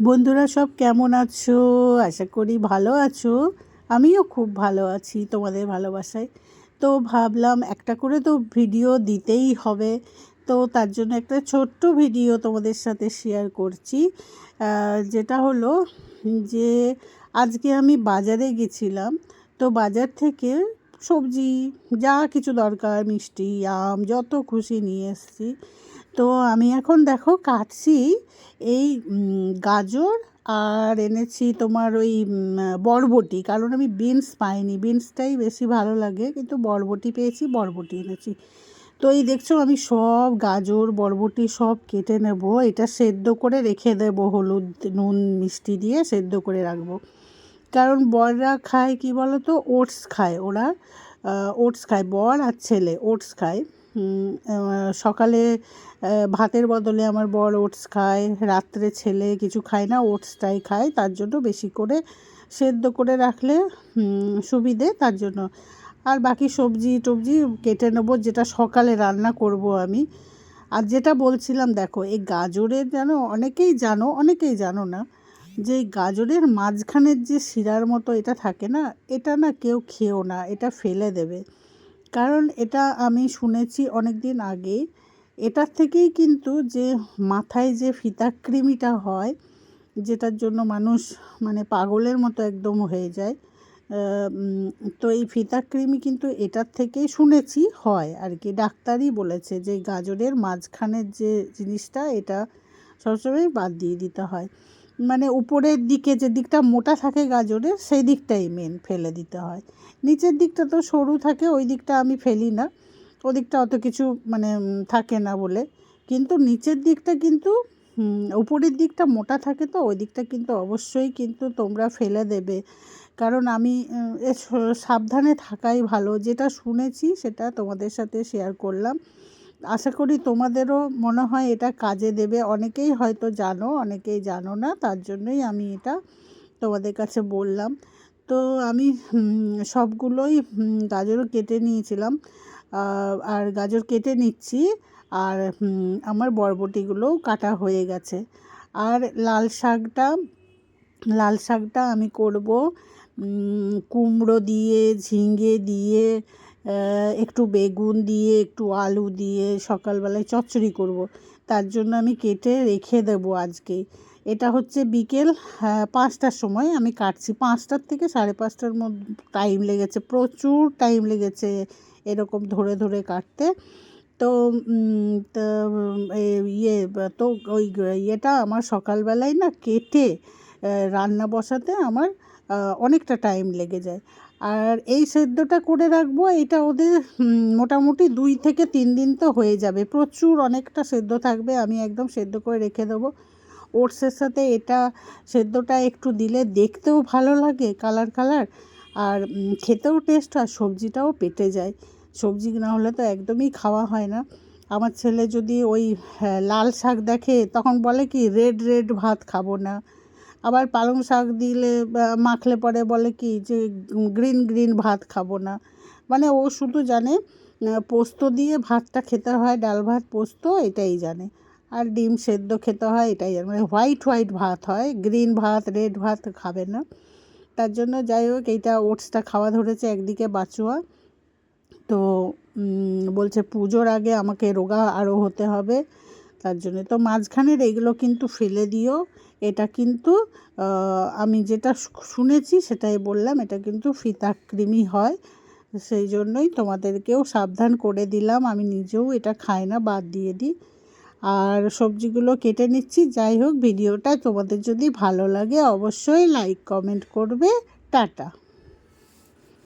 বন্ধুরা সব কেমন আছো? আশা করি ভালো আছো। আমিও খুব ভালো আছি তোমাদের ভালোবাসায়। তো ভাবলাম একটা করে তো ভিডিও দিতেই হবে। তো তার জন্য একটা ছোট্ট ভিডিও তোমাদের সাথে শেয়ার করছি। যেটা হলো যে আজকে আমি বাজারে গেছিলাম। তো বাজার থেকে সবজি, যা কিছু দরকার, মিষ্টি, আম, যত খুশি নিয়ে এসেছি। তো আমি এখন দেখো কাটছি এই গাজর আর এনেছি তোমার ওই বরবটি। কারণ আমি বিনস পাইনি, বিনসটাই বেশি ভালো লাগে, কিন্তু বরবটি পেয়েছি, বরবটি এনেছি। তো এই দেখছ আমি সব গাজর, বরবটি সব কেটে নেব। এটা সেদ্ধ করে রেখে দেবো হলুদ, নুন, মিষ্টি দিয়ে সেদ্ধ করে রাখব। কারণ বররা খায় কি বলো তো ওটস খায় ওরা ওটস খায়, বর আর ছেলে, ওটস খায়। সকালে ভাতের বদলে আমার বর ওটস খায়, রাত্রে ছেলে কিছু খায় না, ওটসটাই খায়, তার জন্য বেশি করে সেদ্ধ করে রাখলে সুবিধে তার জন্য। আর বাকি সবজি টবজি কেটে নেব, যেটা সকালে রান্না করব আমি। আর যেটা বলছিলাম, দেখো, এই গাজরের যেন অনেকেই জানো অনেকেই জানো না, যে গাজরের মাঝখানের যে শিরার মতো এটা থাকে না, এটা না কেউ খেও না, এটা ফেলে দেবে। কারণ এটা আমি শুনেছি অনেক দিন আগে এটার থেকেই কিন্তু যে মাথায় যে ফিতাকৃমিটা হয়, যেটার জন্য মানুষ মানে পাগলের মতো একদম হয়ে যায় তো এই ফিতাকৃমি কিন্তু এটার থেকেই শুনেছি হয় আর কি। ডাক্তারই বলেছে যে গাজরের মাঝখানের যে জিনিসটা, এটা সবসময় বাদ দিয়ে দিতে হয়। মানে উপরের দিকে যে দিকটা মোটা থাকে গাজরের, সেই দিকটাই মেন ফেলে দিতে হয়। নিচের দিকটা তো সরু থাকে, ওই দিকটা আমি ফেলি না। ওদিকটা অত কিছু মানে থাকে না বলে। কিন্তু নিচের দিকটা কিন্তু উপরের দিকটা মোটা থাকে তো, ওই দিকটা কিন্তু অবশ্যই কিন্তু তোমরা ফেলে দেবে। কারণ আমি সাবধানে থাকাই ভালো। যেটা শুনেছি সেটা তোমাদের সাথে শেয়ার করলাম। আশা করি তোমাদেরও মনে হয় এটা কাজে দেবে। অনেকেই হয়তো জানো, অনেকেই জানো না, তার জন্যই আমি এটা তোমাদের কাছে বললাম। তো আমি সবগুলোই গাজরও কেটে নিয়েছিলাম আর গাজর কেটে নিচ্ছি, আর আমার বরবটিগুলোও কাটা হয়ে গেছে। আর লাল শাকটা লাল শাকটা আমি করব কুমড়ো দিয়ে, ঝিঙে দিয়ে একটু বেগুন দিয়ে একটু আলু দিয়ে সকালবেলায় চচ্চড়ি করব। তার জন্য আমি কেটে রেখে দেবো আজকে। এটা হচ্ছে বিকেল হ্যাঁ, পাঁচটার সময় আমি কাটছি। পাঁচটার থেকে সাড়ে পাঁচটার মধ্যে টাইম লেগেছে প্রচুর টাইম লেগেছে এরকম ধরে ধরে কাটতে। তো ইয়ে তো ওই ইয়েটা আমার সকালবেলায় না কেটে রান্না বসাতে আমার অনেকটা টাইম লেগে যায়। আর এই সেদ্ধটা করে রাখব এটা ওদের মোটামুটি দুই থেকে তিন দিন তো হয়ে যাবে। প্রচুর অনেকটা সেদ্ধ থাকবে আমি একদম সেদ্ধ করে রেখে দেবো। ওটসের সাথে এটা সেদ্ধটা একটু দিলে দেখতেও ভালো লাগে কালার কালার আর খেতেও টেস্ট আর সবজিটাও পেটে যায়। সবজি না হলে তো একদমই খাওয়া হয় না। আমার ছেলে যদি ওই হ্যাঁ, লাল শাক দেখে তখন বলে কি রেড রেড ভাত খাব না। আবার পালং শাক দিলে মাখলে পরে বলে কি যে গ্রিন গ্রিন ভাত খাব না। মানে ও শুধু জানে পোস্ত দিয়ে ভাতটা খেতে হয়, ডাল ভাত, পোস্ত এটাই জানে। আর ডিম সেদ্ধ খেতে হয়, এটাই জানে। মানে হোয়াইট হোয়াইট ভাত হয়, গ্রিন ভাত, রেড ভাত খাবে না। তার জন্য যাই হোক, এইটা ওটসটা খাওয়া ধরেছে একদিকে বাচুয়া তো বলছে পুজোর আগে আমাকে রোগা আরও হতে হবে। তার জন্য। তো মাঝখানের এইগুলো কিন্তু ফেলে দিও। এটা কিন্তু আমি যেটা শুনেছি সেটাই বললাম, এটা কিন্তু ফিতাকৃমি হয়। সেই জন্যই তোমাদেরকেও সাবধান করে দিলাম। আমি নিজেও এটা খাই না, বাদ দিয়ে দিই। আর সবজিগুলো কেটে নিচ্ছি। যাই হোক, ভিডিওটা তোমাদের যদি ভালো লাগে অবশ্যই লাইক, কমেন্ট করবে। টাটা।